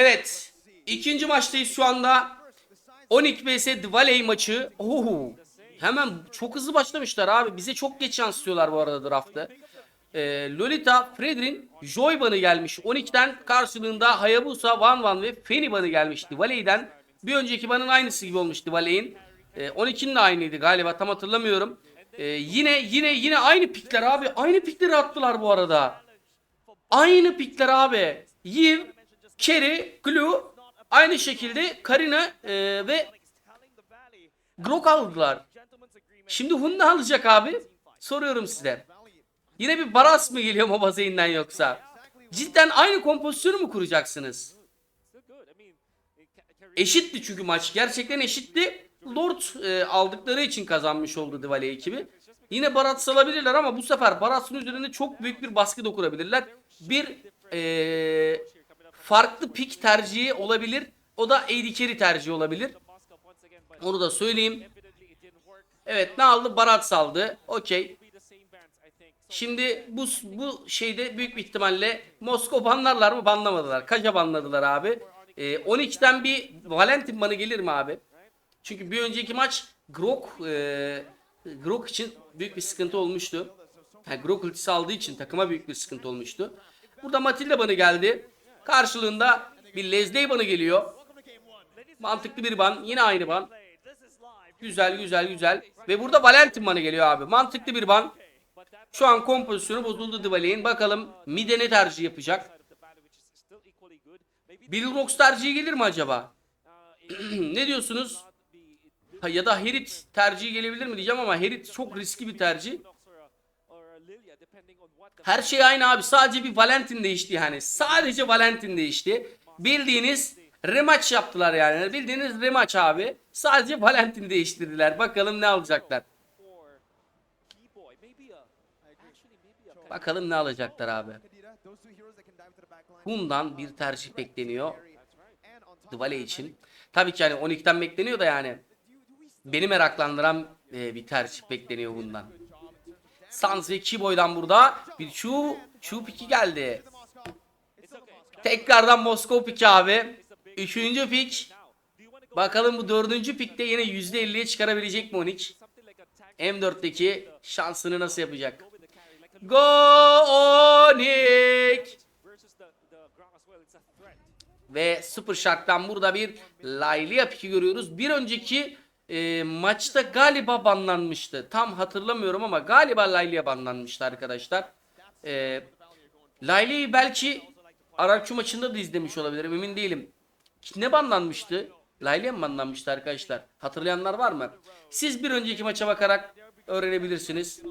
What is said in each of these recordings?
Evet. ikinci maçtayız şu anda. 12 vs Dvaley maçı. Oho. Hemen çok hızlı başlamışlar abi. Bize çok geç yansıtıyorlar bu arada draftı. Ee, Lolita, Fredrin, Joyban'ı gelmiş. 12'den karşılığında Hayabusa, Van Van ve Feni Ban'ı gelmiş Dvaley'den. Bir önceki banın aynısı gibi olmuş Dvaley'in. Ee, 12'nin de aynıydı galiba tam hatırlamıyorum. Ee, yine yine yine aynı pikler abi. Aynı pikleri attılar bu arada. Aynı pikler abi. Yiv, Kerry, Glue aynı şekilde Karina e, ve Grok aldılar. Şimdi Hun ne alacak abi? Soruyorum size. Yine bir Baras mı geliyor Mobazeyn'den yoksa? Cidden aynı kompozisyonu mu kuracaksınız? Eşitti çünkü maç. Gerçekten eşitti. Lord e, aldıkları için kazanmış oldu Divale ekibi. Yine Barat salabilirler ama bu sefer Barats'ın üzerinde çok büyük bir baskı dokurabilirler. Bir e, farklı pik tercihi olabilir. O da AD carry tercihi olabilir. Onu da söyleyeyim. Evet ne aldı? Barat saldı. Okey. Şimdi bu bu şeyde büyük bir ihtimalle Moskova banlarlar mı? Banlamadılar. Kaja banladılar abi. Ee, 12'den bir Valentin banı gelir mi abi? Çünkü bir önceki maç Grok e, Grok için büyük bir sıkıntı olmuştu. Yani Grok ultisi aldığı için takıma büyük bir sıkıntı olmuştu. Burada Matilda banı geldi. Karşılığında bir Leslie banı geliyor. Mantıklı bir ban. Yine aynı ban. Güzel güzel güzel. Ve burada Valentin banı geliyor abi. Mantıklı bir ban. Şu an kompozisyonu bozuldu Dvaley'in. Bakalım Mide ne tercih yapacak? Bill Rocks tercihi gelir mi acaba? ne diyorsunuz? Ya da Herit tercihi gelebilir mi diyeceğim ama Herit çok riskli bir tercih. Her şey aynı abi. Sadece bir Valentin değişti yani. Sadece Valentin değişti. Bildiğiniz rematch yaptılar yani. Bildiğiniz rematch abi. Sadece Valentin değiştirdiler. Bakalım ne alacaklar. Bakalım ne alacaklar abi. Bundan bir tercih bekleniyor. Dvale için. Tabii ki yani 12'den bekleniyor da yani. Beni meraklandıran e, bir tercih bekleniyor bundan. Sans ve Kiboy'dan burada bir Chu, Chu piki geldi. Tekrardan Moskova piki abi. Üçüncü pik. Bakalım bu dördüncü pikte yine %50'ye çıkarabilecek mi Onyx? M4'teki şansını nasıl yapacak? Go Onyx! Ve Super Shark'tan burada bir Laylia piki görüyoruz. Bir önceki e, maçta galiba banlanmıştı. Tam hatırlamıyorum ama galiba Laylia banlanmıştı arkadaşlar. E, Layla'yı belki Arakçu maçında da izlemiş olabilirim emin değilim. Ne banlanmıştı? Laylia mı banlanmıştı arkadaşlar? Hatırlayanlar var mı? Siz bir önceki maça bakarak öğrenebilirsiniz.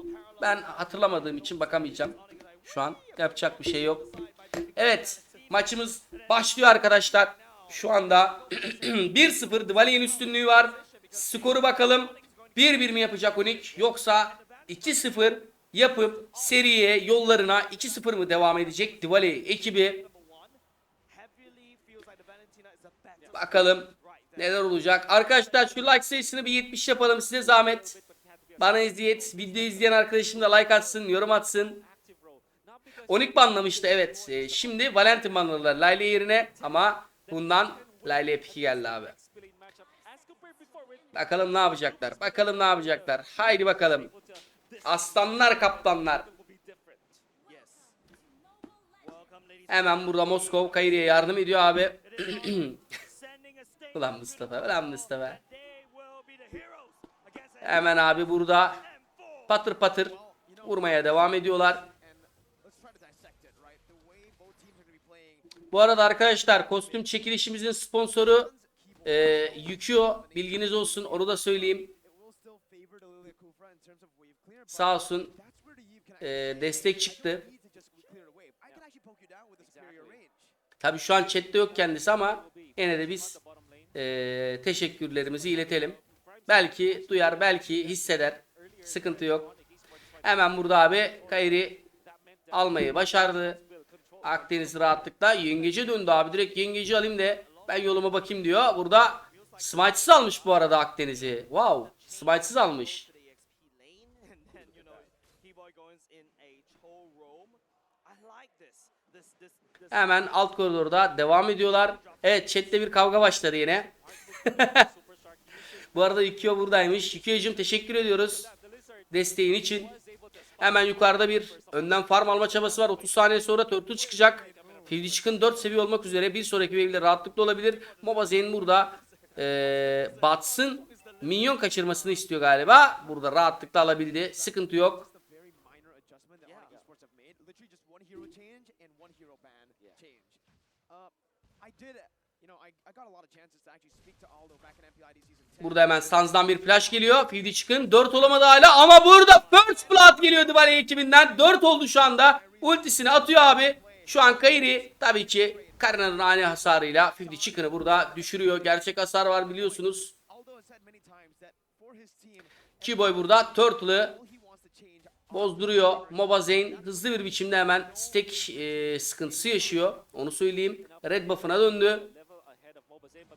Ben hatırlamadığım için bakamayacağım. Şu an yapacak bir şey yok. Evet maçımız başlıyor arkadaşlar. Şu anda 1-0 Dvaley'in üstünlüğü var. Skoru bakalım. 1-1 mi yapacak Unik yoksa 2-0 yapıp seriye yollarına 2-0 mı devam edecek Dvaley ekibi? Bakalım neler olacak. Arkadaşlar şu like sayısını bir 70 yapalım size zahmet. Bana eziyet. Video izleyen arkadaşım da like atsın, yorum atsın. Onik banlamıştı evet. Ee, şimdi Valentin banladılar Layla yerine ama bundan Layla piki geldi abi. Bakalım ne yapacaklar. Bakalım ne yapacaklar. Haydi bakalım. Aslanlar kaptanlar. Hemen burada Moskov Kayri'ye yardım ediyor abi. ulan Mustafa, ulan Mustafa. Hemen abi burada patır patır vurmaya devam ediyorlar. Bu arada arkadaşlar kostüm çekilişimizin sponsoru e, Yukio bilginiz olsun onu da söyleyeyim. Sağ olsun e, destek çıktı. Tabi şu an chatte yok kendisi ama yine de biz e, teşekkürlerimizi iletelim. Belki duyar belki hisseder. Sıkıntı yok. Hemen burada abi Kayri almayı başardı. Akdeniz rahatlıkla yengeci döndü abi. Direkt yengeci alayım da ben yoluma bakayım diyor. Burada smite'sız almış bu arada Akdeniz'i. Wow. Smite'sız almış. Hemen alt koridorda devam ediyorlar. Evet chatte bir kavga başladı yine. Bu arada Yukio buradaymış. Yukio'cum teşekkür ediyoruz desteğin için. Hemen yukarıda bir önden farm alma çabası var. 30 saniye sonra Turtle çıkacak. Fivdi çıkın 4 seviye olmak üzere bir sonraki wave'de rahatlıkla olabilir. Mobazen burada eee batsın minyon kaçırmasını istiyor galiba. Burada rahatlıkla alabildi. Sıkıntı yok. a very minor adjustment that Onyx Esports have made. Literally just one hero change and one hero ban change. I did, you know, I, I got a lot of chances to actually speak to Aldo back in MPID season 10. Burada hemen Sans'dan bir flash geliyor. Fivdi çıkın 4 olamadı hala ama burada First Blood geliyor Duvali ekibinden. 4 oldu şu anda. Ultisini atıyor abi. Şu an Kairi tabii ki Karina'nın ani hasarıyla Fivdi çıkını burada düşürüyor. Gerçek hasar var biliyorsunuz. Kiboy burada Turtle'ı bozduruyor. Moba Zane hızlı bir biçimde hemen stack e, sıkıntısı yaşıyor. Onu söyleyeyim. Red buff'ına döndü.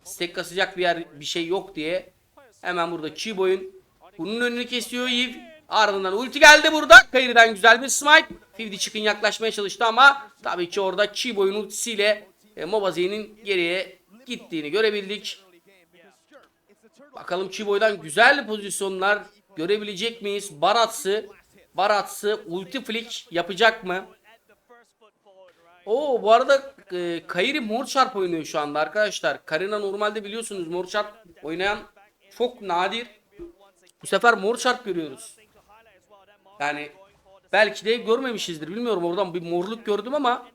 Stack kasacak bir yer bir şey yok diye. Hemen burada Kiboy'un bunun önünü kesiyor Eve. Ardından ulti geldi burada. Kayırı'dan güzel bir smite. Fivdi çıkın yaklaşmaya çalıştı ama tabii ki orada Kiboy'un ultisiyle e, Moba Zane'in geriye gittiğini görebildik. Bakalım Chiboy'dan güzel pozisyonlar görebilecek miyiz? Baratsı, Baratsı ulti flick yapacak mı? Oo bu arada e, Kairi mor çarp oynuyor şu anda arkadaşlar. Karina normalde biliyorsunuz mor çarp oynayan çok nadir. Bu sefer mor çarp görüyoruz. Yani belki de görmemişizdir. Bilmiyorum oradan bir morluk gördüm ama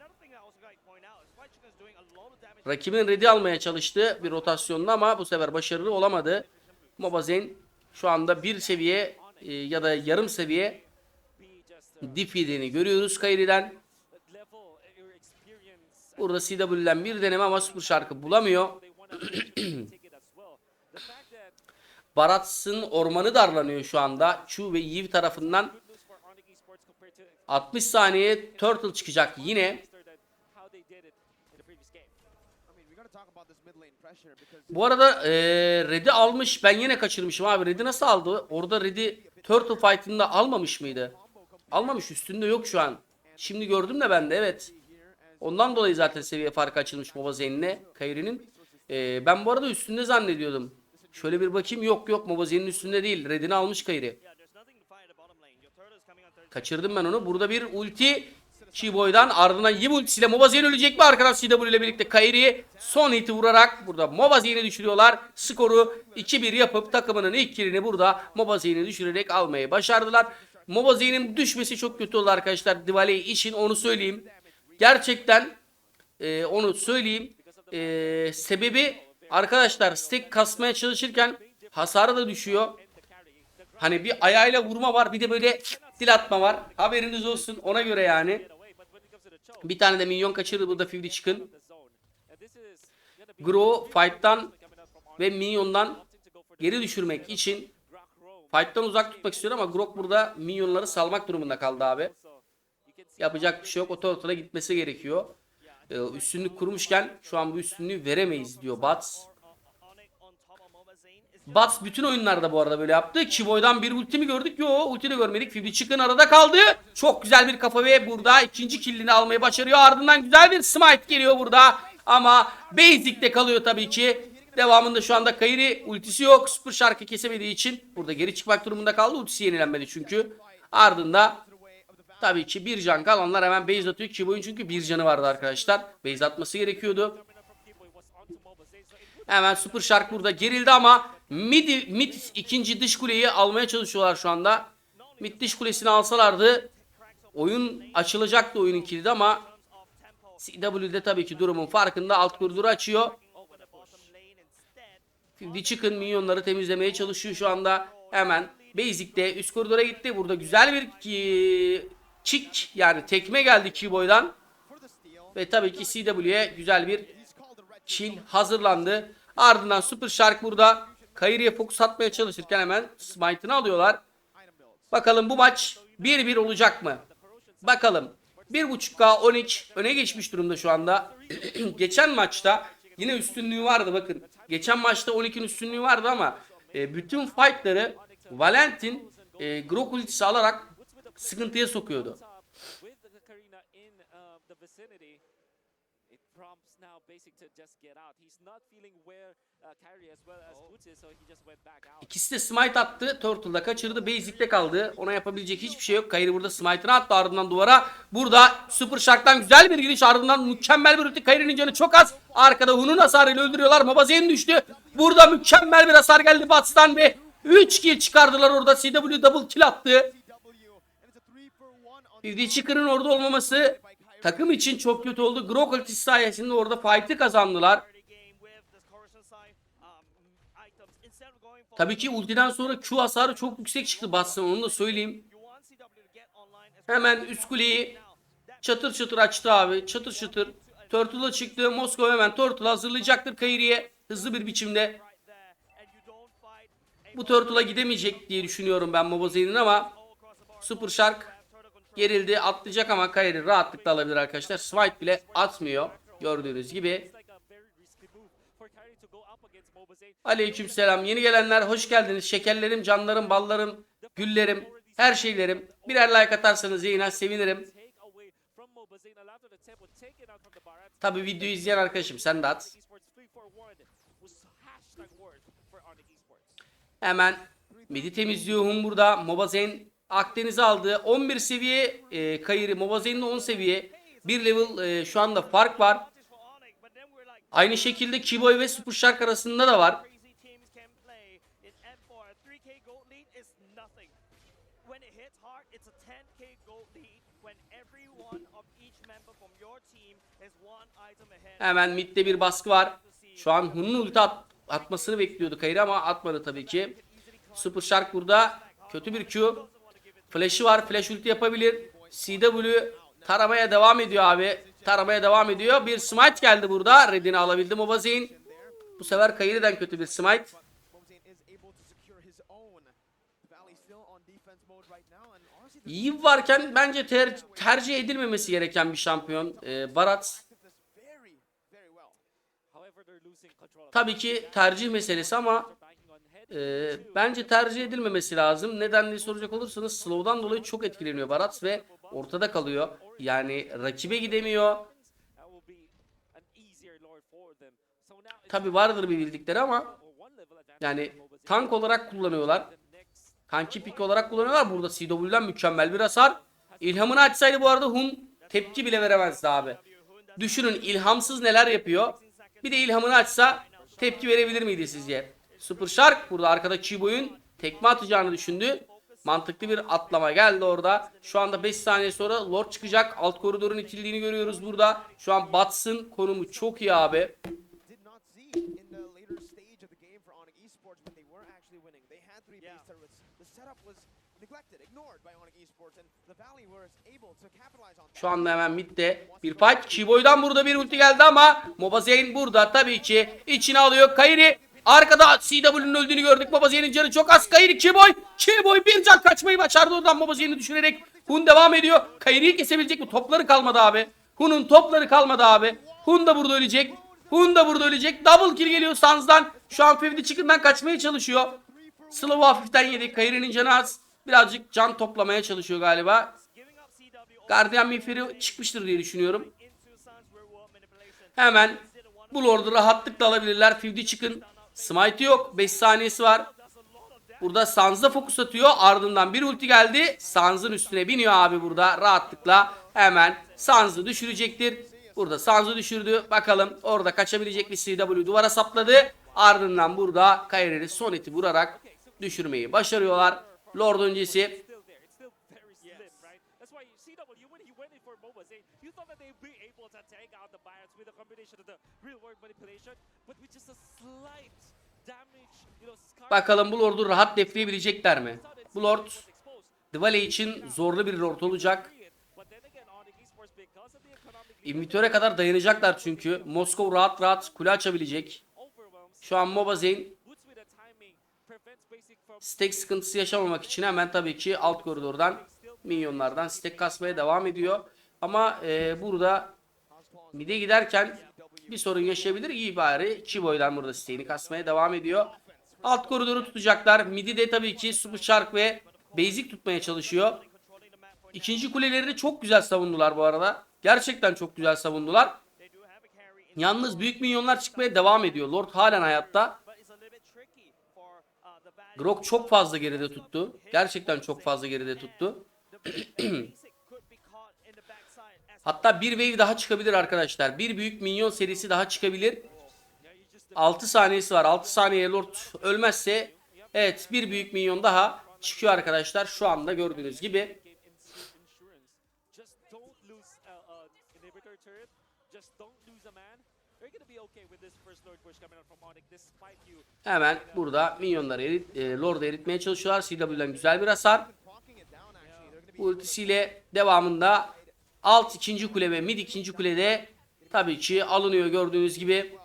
rakibin ready almaya çalıştı bir rotasyonla ama bu sefer başarılı olamadı. Mobazen şu anda bir seviye e, ya da yarım seviye defeat'ini görüyoruz Kairi'den. Burada CW'den bir deneme ama super şarkı bulamıyor. Barats'ın ormanı darlanıyor şu anda. Chu ve Yiv tarafından 60 saniye Turtle çıkacak yine. Bu arada e, Red'i almış. Ben yine kaçırmışım abi. Red'i nasıl aldı? Orada Red'i Turtle Fight'ında almamış mıydı? Almamış. Üstünde yok şu an. Şimdi gördüm de ben de evet. Ondan dolayı zaten seviye farkı açılmış Moba Zeyn'le Kairi'nin. E, ben bu arada üstünde zannediyordum. Şöyle bir bakayım. Yok yok Moba Zeyn'in üstünde değil. Red'ini almış Kairi. Kaçırdım ben onu. Burada bir ulti Chiboy'dan ardından Yim ultisiyle Mobaziyen ölecek mi? Arkadan CW ile birlikte Kairi son hiti vurarak burada Mobaziyen'i düşürüyorlar. Skoru 2-1 yapıp takımının ilk kilini burada Mobaziyen'i düşürerek almayı başardılar. Mobaziyen'in düşmesi çok kötü oldu arkadaşlar. Divale için onu söyleyeyim. Gerçekten e, onu söyleyeyim. E, sebebi arkadaşlar stack kasmaya çalışırken hasarı da düşüyor. Hani bir ayağıyla vurma var bir de böyle dil atma var. Haberiniz olsun ona göre yani. Bir tane de minyon kaçırdı burada Fivdi çıkın. Gro fight'tan ve minyondan geri düşürmek için fight'tan uzak tutmak istiyor ama Grok burada minyonları salmak durumunda kaldı abi. Yapacak bir şey yok. O tarafına gitmesi gerekiyor. Ee, üstünlük kurmuşken şu an bu üstünlüğü veremeyiz diyor Bats. Bats bütün oyunlarda bu arada böyle yaptı. Kiboy'dan bir ulti mi gördük? Yo ulti de görmedik. Fibri çıkın arada kaldı. Çok güzel bir kafa ve burada ikinci killini almayı başarıyor. Ardından güzel bir smite geliyor burada. Ama basic'te kalıyor tabii ki. Devamında şu anda Kairi ultisi yok. Super şarkı kesemediği için burada geri çıkmak durumunda kaldı. Ultisi yenilenmedi çünkü. Ardında tabii ki bir can kalanlar hemen base atıyor. Kiboy'un çünkü bir canı vardı arkadaşlar. Base atması gerekiyordu. Hemen Super Shark burada gerildi ama mid, mid ikinci dış kuleyi almaya çalışıyorlar şu anda. Mid dış kulesini alsalardı oyun açılacaktı oyunun kilidi ama CW'de tabii ki durumun farkında alt koridoru açıyor. Şimdi çıkın minyonları temizlemeye çalışıyor şu anda. Hemen Basic'te üst koridora gitti. Burada güzel bir ki, kick yani tekme geldi Keyboy'dan. Ve tabii ki CW'ye güzel bir kill hazırlandı. Ardından Super Shark burada Kayri'ye fokus atmaya çalışırken hemen smite'ını alıyorlar. Bakalım bu maç 1-1 olacak mı? Bakalım. 1.5K 13 öne geçmiş durumda şu anda. Geçen maçta yine üstünlüğü vardı bakın. Geçen maçta 12'nin üstünlüğü vardı ama e, bütün fightları Valentin e, Grok ultisi alarak sıkıntıya sokuyordu. With the Karina in uh, the vicinity, it prompts now basic to just get out. He's not feeling where uh, Kyrie as well as Boots is, so he just went back out. İkisi de smite attı. Turtle'da kaçırdı. Basic'te kaldı. Ona yapabilecek hiçbir şey yok. Kyrie burada smite'ını attı ardından duvara. Burada Super Shark'tan güzel bir giriş ardından mükemmel bir ulti. Kyrie'nin canı çok az. Arkada Hun'un hasarıyla öldürüyorlar. Mabazen düştü. Burada mükemmel bir hasar geldi Bats'tan ve 3 kill çıkardılar orada. CW double kill attı. Fivdi Chicken'ın orada olmaması takım için çok kötü oldu. Grok ultisi sayesinde orada fight'ı kazandılar. Tabii ki ultiden sonra Q hasarı çok yüksek çıktı Bats'ın onu da söyleyeyim. Hemen üst kuleyi çatır çatır açtı abi. Çatır çatır. Turtle'a çıktı. Moskova hemen Turtle hazırlayacaktır Kayri'ye. Hızlı bir biçimde. Bu Turtle'a gidemeyecek diye düşünüyorum ben Mobaze'nin ama Super Shark gerildi. Atlayacak ama Kayri rahatlıkla alabilir arkadaşlar. Smite bile atmıyor. Gördüğünüz gibi. Aleykümselam. Yeni gelenler hoş geldiniz. Şekerlerim, canlarım, ballarım, güllerim, her şeylerim. Birer like atarsanız yayına sevinirim. Tabi videoyu izleyen arkadaşım sen de at. Hemen midi temizliyor Hun burada. Mobazen Akdeniz'i aldı. 11 seviye e, Kayırı. Mobazen'in 10 seviye. Bir level e, şu anda fark var. Aynı şekilde Kiboy ve Super Shark arasında da var. Hemen midde bir baskı var. Şu an Hun'un ulti at- atmasını bekliyordu Kayri ama atmadı tabii ki. Super Shark burada kötü bir Q. Flash'ı var. Flash ulti yapabilir. CW taramaya devam ediyor abi. Taramaya devam ediyor. Bir smite geldi burada. Red'ini alabildi Mobazeyn. Bu sefer Kayri'den kötü bir smite. Yiv varken bence ter- tercih edilmemesi gereken bir şampiyon. Ee, Barat tabii ki tercih meselesi ama e, bence tercih edilmemesi lazım. Neden diye soracak olursanız slow'dan dolayı çok etkileniyor Barat ve ortada kalıyor. Yani rakibe gidemiyor. Tabii vardır bir bildikleri ama yani tank olarak kullanıyorlar. Kanki pick olarak kullanıyorlar. Burada CW'den mükemmel bir hasar. İlhamını açsaydı bu arada Hun tepki bile veremezdi abi. Düşünün ilhamsız neler yapıyor. Bir de ilhamını açsa tepki verebilir miydi sizce? Super Shark burada arkada Chibo'yun tekme atacağını düşündü. Mantıklı bir atlama geldi orada. Şu anda 5 saniye sonra Lord çıkacak. Alt koridorun itildiğini görüyoruz burada. Şu an Bats'ın konumu çok iyi abi. Şu anda hemen midde bir fight. Chiboy'dan burada bir ulti geldi ama Mobazeyn burada tabii ki içine alıyor. Kayri arkada CW'nin öldüğünü gördük. Mobazeyn'in canı çok az. Kayri Chiboy. Chiboy bir can kaçmayı başardı oradan Mobazeyn'i düşürerek. Hun devam ediyor. Kayri'yi kesebilecek mi? Topları kalmadı abi. Hun'un topları kalmadı abi. Hun da burada ölecek. Hun da burada ölecek. Double kill geliyor Sans'dan. Şu an Fevdi Chicken'dan kaçmaya çalışıyor. Slow'u hafiften yedi. Kayri'nin canı az. Birazcık can toplamaya çalışıyor galiba. Guardian Miğferi çıkmıştır diye düşünüyorum. Hemen bu Lord'u rahatlıkla alabilirler. Fivdi çıkın. Smite yok. 5 saniyesi var. Burada Sans'a fokus atıyor. Ardından bir ulti geldi. Sans'ın üstüne biniyor abi burada rahatlıkla. Hemen Sans'ı düşürecektir. Burada Sans'ı düşürdü. Bakalım orada kaçabilecek bir CW duvara sapladı. Ardından burada Kyrie'yi son eti vurarak düşürmeyi başarıyorlar. Lord öncesi Bakalım bu Lord'u rahat defleyebilecekler mi? Bu Lord. Dvale için zorlu bir Lord olacak. İnvitöre kadar dayanacaklar çünkü. Moskov rahat rahat kule açabilecek. Şu an Mobazeyn stack sıkıntısı yaşamamak için hemen tabii ki alt koridordan minyonlardan stack kasmaya devam ediyor. Ama e, burada mide giderken bir sorun yaşayabilir. İyi bari Chiboy'dan burada stack'ini kasmaya devam ediyor. Alt koridoru tutacaklar. Midi de tabii ki Super Shark ve Basic tutmaya çalışıyor. İkinci kulelerini çok güzel savundular bu arada. Gerçekten çok güzel savundular. Yalnız büyük minyonlar çıkmaya devam ediyor. Lord halen hayatta. Grok çok fazla geride tuttu. Gerçekten çok fazla geride tuttu. Hatta bir wave daha çıkabilir arkadaşlar. Bir büyük minyon serisi daha çıkabilir. 6 saniyesi var. 6 saniye Lord ölmezse evet bir büyük minyon daha çıkıyor arkadaşlar. Şu anda gördüğünüz gibi. Hemen burada minyonları erit, e, Lord'u eritmeye çalışıyorlar. CW'den güzel bir hasar. Ultisiyle devamında alt ikinci kule ve mid ikinci kulede tabii ki alınıyor gördüğünüz gibi.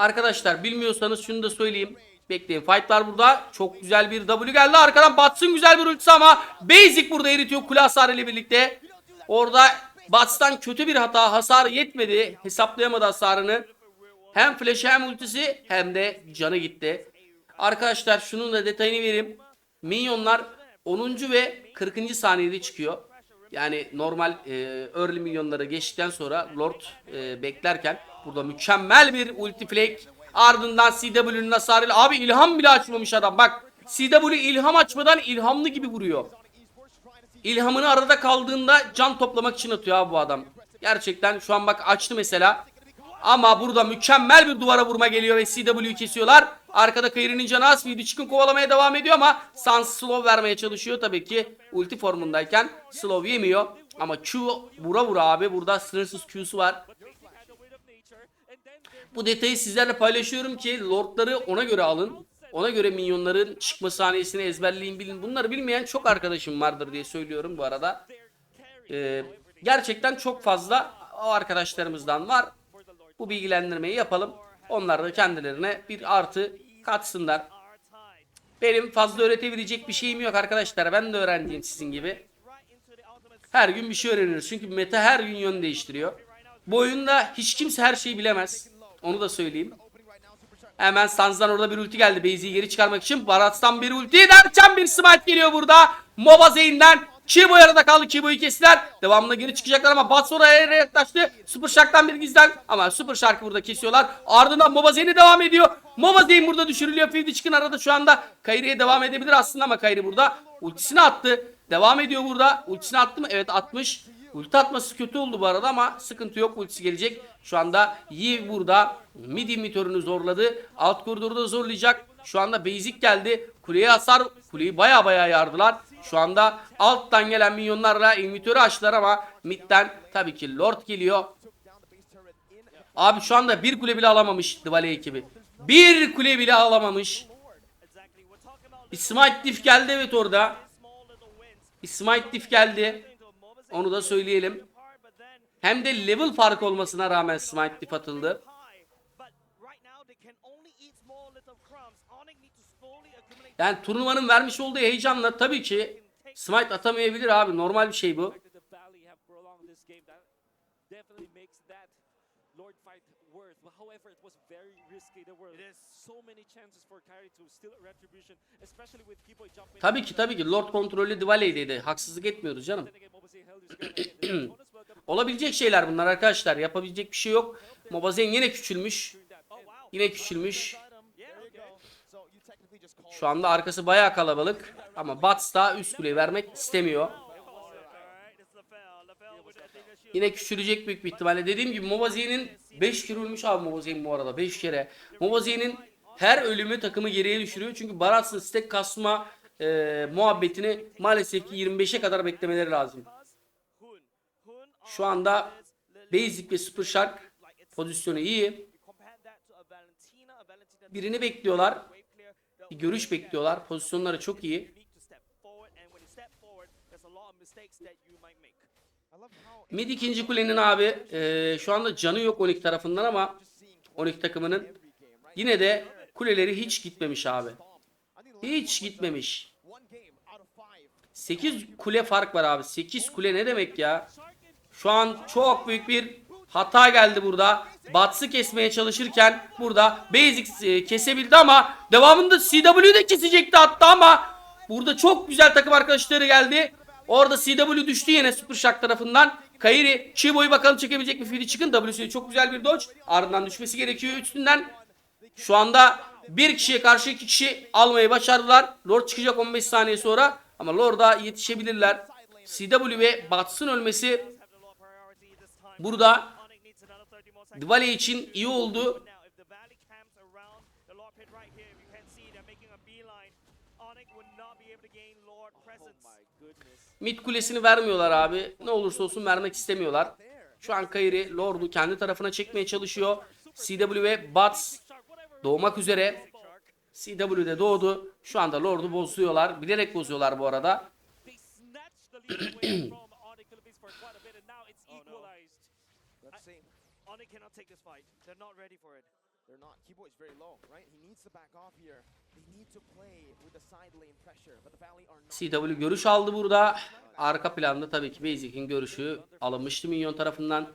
Arkadaşlar bilmiyorsanız şunu da söyleyeyim. Bekleyin fightlar burada. Çok güzel bir W geldi. Arkadan batsın güzel bir ultisi ama Basic burada eritiyor kule hasarı ile birlikte. Orada Bats'tan kötü bir hata. Hasar yetmedi. Hesaplayamadı hasarını. Hem flash hem ultisi hem de canı gitti. Arkadaşlar şunun da detayını vereyim. Minyonlar 10. ve 40. saniyede çıkıyor. Yani normal e, early milyonları geçtikten sonra Lord e, beklerken burada mükemmel bir ulti flank ardından CW'nin hasarıyla abi ilham bile açmamış adam bak CW ilham açmadan ilhamlı gibi vuruyor. İlhamını arada kaldığında can toplamak için atıyor abi bu adam. Gerçekten şu an bak açtı mesela. Ama burada mükemmel bir duvara vurma geliyor ve CW'yu kesiyorlar. Arkada Kayri'nin canı az. Chicken kovalamaya devam ediyor ama Sans slow vermeye çalışıyor tabii ki. Ulti formundayken slow yemiyor. Ama Q vura vura abi. Burada sınırsız Q'su var. Bu detayı sizlerle paylaşıyorum ki lordları ona göre alın. Ona göre minyonların çıkma saniyesini ezberleyin bilin. Bunları bilmeyen çok arkadaşım vardır diye söylüyorum bu arada. Ee, gerçekten çok fazla o arkadaşlarımızdan var. Bu bilgilendirmeyi yapalım. Onlar da kendilerine bir artı katsınlar. Benim fazla öğretebilecek bir şeyim yok arkadaşlar. Ben de öğrenciyim sizin gibi. Her gün bir şey öğreniyoruz. Çünkü meta her gün yön değiştiriyor. Bu oyunda hiç kimse her şeyi bilemez. Onu da söyleyeyim. Hemen Sanz'dan orada bir ulti geldi. Baze'i geri çıkarmak için. Barats'tan bir ulti derken bir smite geliyor burada. Moba Zeyn'den. Kibo yarıda kaldı. Kibo'yu kestiler. Devamında geri çıkacaklar ama Bats oraya yaklaştı. Super Shark'tan bir gizden. Ama Super Shark'ı burada kesiyorlar. Ardından Moba Zeyn'i devam ediyor. Moba Zeyn burada düşürülüyor. Fivdi çıkın arada şu anda. Kayri'ye devam edebilir aslında ama Kayri burada ultisini attı. Devam ediyor burada. Ultisini attı mı? Evet atmış. Ulti atması kötü oldu bu arada ama sıkıntı yok. Ultisi gelecek. Şu anda Yi burada mid imitörünü zorladı. Alt koridoru da zorlayacak. Şu anda basic geldi. Kuleye hasar. Kuleyi baya baya yardılar. Şu anda alttan gelen minyonlarla imitörü açtılar ama midden tabii ki Lord geliyor. Abi şu anda bir kule bile alamamış Dvale ekibi. Bir kule bile alamamış. Bir smite diff geldi evet orada. Bir smite diff geldi. Onu da söyleyelim. Hem de level fark olmasına rağmen smite diff atıldı. Yani turnuvanın vermiş olduğu heyecanla tabii ki smite atamayabilir abi. Normal bir şey bu. Worth. But however, it was very risky. There were so many chances for Kyrie to steal retribution, especially with Kiboy jumping. Tabii ki tabii ki Lord kontrolü Dvale'deydi. Haksızlık etmiyoruz canım. Olabilecek şeyler bunlar arkadaşlar. Yapabilecek bir şey yok. Mobazen yine küçülmüş. Yine küçülmüş. Şu anda arkası bayağı kalabalık. Ama Bats da üst kuleyi vermek istemiyor. Yine küçülecek büyük bir ihtimalle. Dediğim gibi Mobazen'in 5 kere ölmüş abi Mobazen bu arada. 5 kere. Mobazen'in her ölümü takımı geriye düşürüyor. Çünkü Barats'ın stack kasma e, muhabbetini maalesef ki 25'e kadar beklemeleri lazım. Şu anda Basic ve Super Shark pozisyonu iyi. Birini bekliyorlar. Bir görüş bekliyorlar. Pozisyonları çok iyi. Mid ikinci kulenin abi e, şu anda canı yok 12 tarafından ama 12 takımının yine de kuleleri hiç gitmemiş abi. Hiç gitmemiş. one game out of five. 8 kule fark var abi. 8 kule ne demek ya? Şu an çok büyük bir hata geldi burada. Bats'ı kesmeye çalışırken burada Basic e, kesebildi ama devamında CW de kesecekti hatta ama burada çok güzel takım arkadaşları geldi. Orada CW düştü yine Super Shark tarafından. Kairi Chibo'yu bakalım çekebilecek mi? Fili çıkın. W'si çok güzel bir dodge. Ardından düşmesi gerekiyor üstünden. Şu anda bir kişiye karşı iki kişi almayı başardılar. Lord çıkacak 15 saniye sonra. Ama Lord'a yetişebilirler. CW ve Bats'ın ölmesi burada Dvale için iyi oldu. Mid kulesini vermiyorlar abi. Ne olursa olsun vermek istemiyorlar. Şu an Kairi Lord'u kendi tarafına çekmeye çalışıyor. CW ve Bats doğmak üzere. CW de doğdu. Şu anda Lord'u bozuyorlar. Bilerek bozuyorlar bu arada. They're not is very low, right? He needs to back off here. They need to play with the side lane pressure, but the Valley are. CW görüş aldı burada. Arka planda tabii ki Basic'in görüşü alınmıştı minyon tarafından.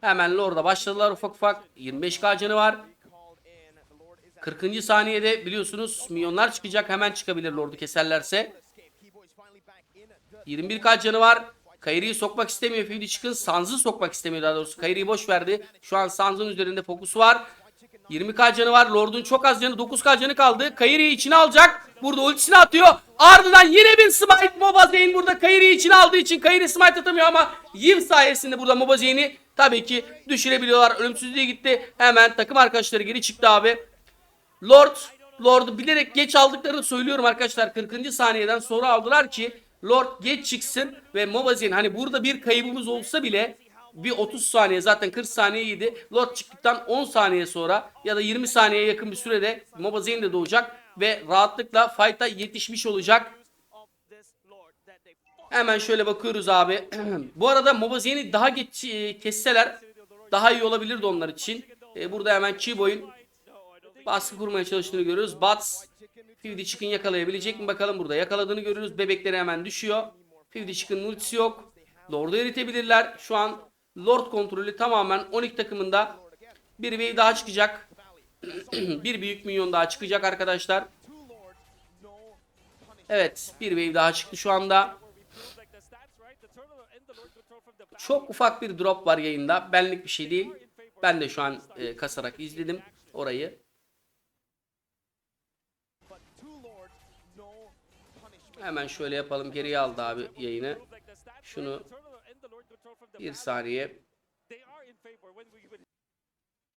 Hemen Lord'a başladılar ufak ufak. 25k canı var. Called in. The Lord is at 40. saniyede biliyorsunuz milyonlar çıkacak. Hemen çıkabilir Lord'u keserlerse. escape. Kibo is finally back in. The 21k canı var. Kairi'yi sokmak istemiyor Fevdi çıkın. Sanz'ı sokmak istemiyor daha doğrusu. Kairi'yi boş verdi. Şu an Sanz'ın üzerinde fokusu var. 20k canı var. Lord'un çok az canı. 9k canı kaldı. Kairi'yi içine alacak. Burada ultisini atıyor. Ardından yine bir smite Mobazane burada Kairi'yi içine aldığı için Kairi smite atamıyor ama Yiv sayesinde burada Mobazane'i tabii ki düşürebiliyorlar. Ölümsüzlüğe gitti. Hemen takım arkadaşları geri çıktı abi. Lord, Lord'u bilerek geç aldıklarını söylüyorum arkadaşlar. 40. saniyeden sonra aldılar ki Lord geç çıksın ve Mobazin hani burada bir kaybımız olsa bile bir 30 saniye zaten 40 saniyeydi. Lord çıktıktan 10 saniye sonra ya da 20 saniyeye yakın bir sürede Mobazin de doğacak ve rahatlıkla fight'a yetişmiş olacak. Hemen şöyle bakıyoruz abi. Bu arada Mobazien'i daha geç e, kesseler daha iyi olabilirdi onlar için. E, burada hemen Chibo'yun baskı kurmaya çalıştığını görüyoruz. Bats Fivdi Chicken yakalayabilecek mi bakalım burada. Yakaladığını görüyoruz. Bebekleri hemen düşüyor. Fivdi Chicken'ın ultisi yok. Lord'u eritebilirler. Şu an Lord kontrolü tamamen 12 takımında. Bir wave daha çıkacak. bir büyük minyon daha çıkacak arkadaşlar. Evet bir wave daha çıktı şu anda. Çok ufak bir drop var yayında. Benlik bir şey değil. Ben de şu an e, kasarak izledim orayı. Hemen şöyle yapalım. Geriye aldı abi yayını. Şunu bir saniye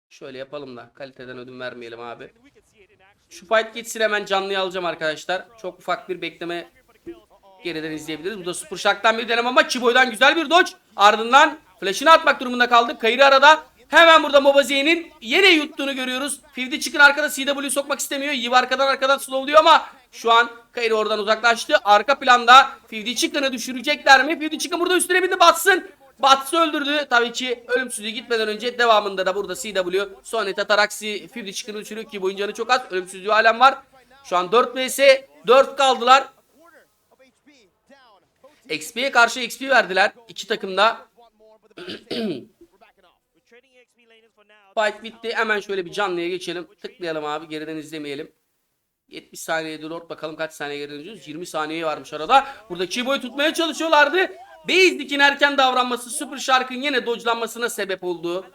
şöyle yapalım da kaliteden ödün vermeyelim abi. Şu fight geçsin hemen canlıya alacağım arkadaşlar. Çok ufak bir bekleme geriden izleyebiliriz. Bu da Super Shock'tan bir deneme ama Chibo'dan güzel bir dodge. Ardından flash'ını atmak durumunda kaldı. Kayırı arada. Hemen burada Mobaziye'nin yine yuttuğunu görüyoruz. Fivdi çıkın arkada CW'yu sokmak istemiyor. Yiv arkadan arkadan slowluyor ama şu an Kayırı oradan uzaklaştı. Arka planda Fivdi çıkını düşürecekler mi? Fivdi çıkın burada üstüne bindi batsın. Bats'ı öldürdü. Tabii ki ölümsüzlüğe gitmeden önce devamında da burada CW Sonnet atarak Fivdi çıkını düşürüyor ki boyun canı çok az. Ölümsüzlüğü halen var. Şu an 4 vs 4 kaldılar. XP'ye karşı XP verdiler. iki takımda. Fight bitti. Hemen şöyle bir canlıya geçelim. Tıklayalım abi. Geriden izlemeyelim. 70 saniyede Lord bakalım kaç saniye geriden izliyoruz. 20 saniye varmış arada. Burada Chibo'yu tutmaya çalışıyorlardı. Basic'in erken davranması Super Shark'ın yine dodge'lanmasına sebep oldu.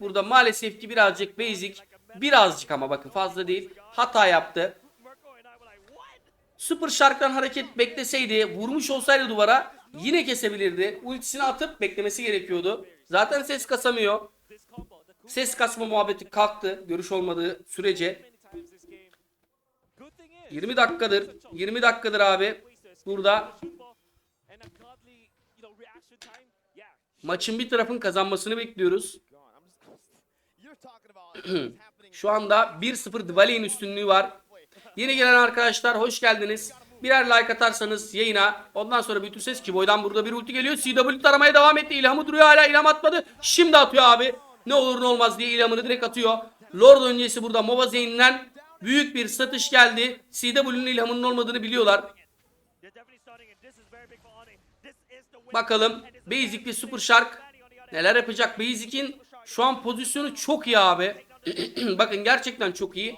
Burada maalesef ki birazcık Basic birazcık ama bakın fazla değil hata yaptı. Super Shark'tan hareket bekleseydi, vurmuş olsaydı duvara yine kesebilirdi. Ultisini atıp beklemesi gerekiyordu. Zaten ses kasamıyor. Ses kasma muhabbeti kalktı görüş olmadığı sürece. many times this game. Good thing is, 20 dakikadır, 20 dakikadır abi burada maçın bir tarafın kazanmasını bekliyoruz. Şu anda 1-0 Dvali'nin üstünlüğü var. Yeni gelen arkadaşlar hoş geldiniz. Birer like atarsanız yayına. Ondan sonra bütün ses Kiboy'dan burada bir ulti geliyor. CW taramaya devam etti. İlhamı duruyor hala. İlham atmadı. Şimdi atıyor abi. Ne olur ne olmaz diye ilhamını direkt atıyor. Lord öncesi burada Mova Zeyn'den büyük bir satış geldi. CW'nin ilhamının olmadığını biliyorlar. Bakalım Basic ve Super Shark neler yapacak. Basic'in şu an pozisyonu çok iyi abi. Bakın gerçekten çok iyi.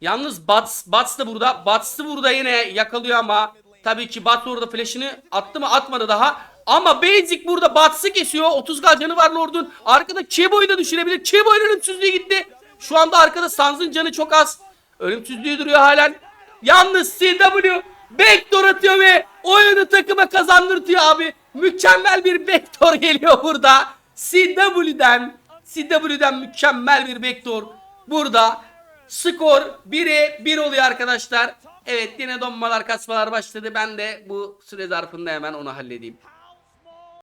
Yalnız Bats, Bats da burada. Bats'ı burada yine yakalıyor ama tabii ki Bats orada flash'ını attı mı atmadı daha. Ama Basic burada Bats'ı kesiyor. 30 gal canı var Lord'un. Arkada Chebo'yu da düşürebilir. Chebo'nun ölümsüzlüğü gitti. Şu anda arkada Sans'ın canı çok az. Ölümsüzlüğü duruyor halen. Yalnız CW backdoor atıyor ve oyunu takıma kazandırtıyor abi. Mükemmel bir backdoor geliyor burada. CW'den CW'den mükemmel bir backdoor burada. Skor 1'e 1 oluyor arkadaşlar. Evet yine donmalar kasmalar başladı. Ben de bu süre zarfında hemen onu halledeyim.